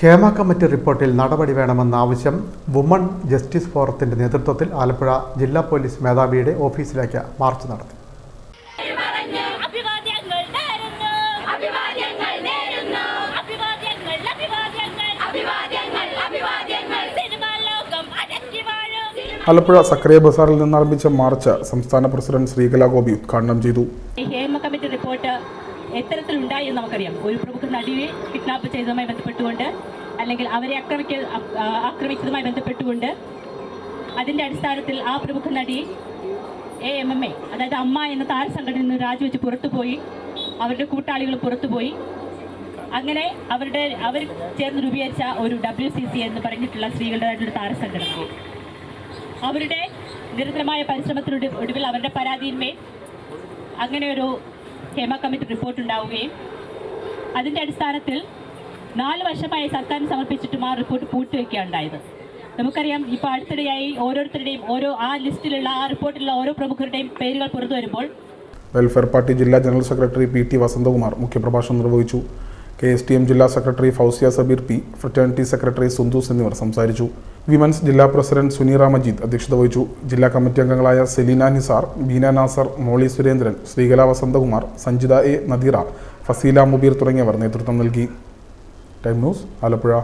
Hema committee റിപ്പോർട്ടിൽ നടപടി വേണമെന്ന ആവശ്യം വുമൺ ജസ്റ്റിസ് ഫോറത്തിന്റെ നേതൃത്വത്തിൽ ആലപ്പുഴ ജില്ലാ പോലീസ് മേധാവിയുടെ ഓഫീസിലേക്ക് മാർച്ച് നടത്തി. ആലപ്പുഴ സക്രിയ ബസാറിൽ നിന്ന് ആരംഭിച്ച മാർച്ച് സംസ്ഥാന പ്രസിഡന്റ് ശ്രീകലാഗോപി ഉദ്ഘാടനം ചെയ്തു. ഹേമ കമ്മിറ്റി റിപ്പോർട്ട് എത്തരത്തിലുണ്ടായി എന്ന് നമുക്കറിയാം. ഒരു പ്രമുഖ നടിയെ കിഡ്നാപ്പ് ചെയ്തതുമായി ബന്ധപ്പെട്ടുകൊണ്ട് അല്ലെങ്കിൽ അവരെ ആക്രമിക്ക ആക്രമിച്ചതുമായി ബന്ധപ്പെട്ടുകൊണ്ട് അതിന്റെ അടിസ്ഥാനത്തിൽ ആ പ്രമുഖ നടി എ എം എം എ അതായത് അമ്മ എന്ന താരസംഘടനയിൽ നിന്ന് രാജിവെച്ച് പുറത്തുപോയി. അവരുടെ കൂട്ടാളികൾ പുറത്തുപോയി. അങ്ങനെ അവരുടെ അവർ ചേർന്ന് രൂപീകരിച്ച ഒരു ഡബ്ല്യു സി സി എന്ന് പറഞ്ഞിട്ടുള്ള സ്ത്രീകളുടേതായിട്ടുള്ള താരസംഘടന. അവരുടെ നിരന്തരമായ പരിശ്രമത്തിനൊടുവിൽ അവരുടെ പരാതിയിന്മേൽ അങ്ങനെ ഒരു ഹേമ കമ്മിറ്റി റിപ്പോർട്ട് ഉണ്ടാവുകയും അതിന്റെ അടിസ്ഥാനത്തിൽ നാല് വർഷമായി സർക്കാരിന് സമർപ്പിച്ചിട്ടും ആ റിപ്പോർട്ട് പൂഴ്ത്തിവെക്കുകയാണ് ഉണ്ടായത് നമുക്കറിയാം ഇപ്പോൾ അടുത്തിടെയായി ഓരോരുത്തരുടെയും ഓരോ ആ ലിസ്റ്റിലുള്ള ആ റിപ്പോർട്ടിലുള്ള ഓരോ പ്രമുഖരുടെയും പേരുകൾ പുറത്തു വരുമ്പോൾ വെൽഫെയർ പാർട്ടി ജില്ലാ general secretary P T Vasanthakumar മുഖ്യപ്രഭാഷണം നിർവഹിച്ചു. കെ എസ് ടി എം ജില്ലാ secretary Fousiya Sabeer P fraternity secretary Sundoos എന്നിവർ സംസാരിച്ചു. വിമൻസ് ജില്ലാ പ്രസിഡന്റ് സുനീറ മജീദ് അധ്യക്ഷത വഹിച്ചു. ജില്ലാ കമ്മിറ്റി അംഗങ്ങളായ സെലീന നിസാർ ബീന നാസർ മോളി സുരേന്ദ്രൻ ശ്രീകല വസന്തകുമാർ സഞ്ജിത എ നദീറ ഫസീല മുബീർ തുടങ്ങിയവർ നേതൃത്വം നൽകി. Time news Alappuzha.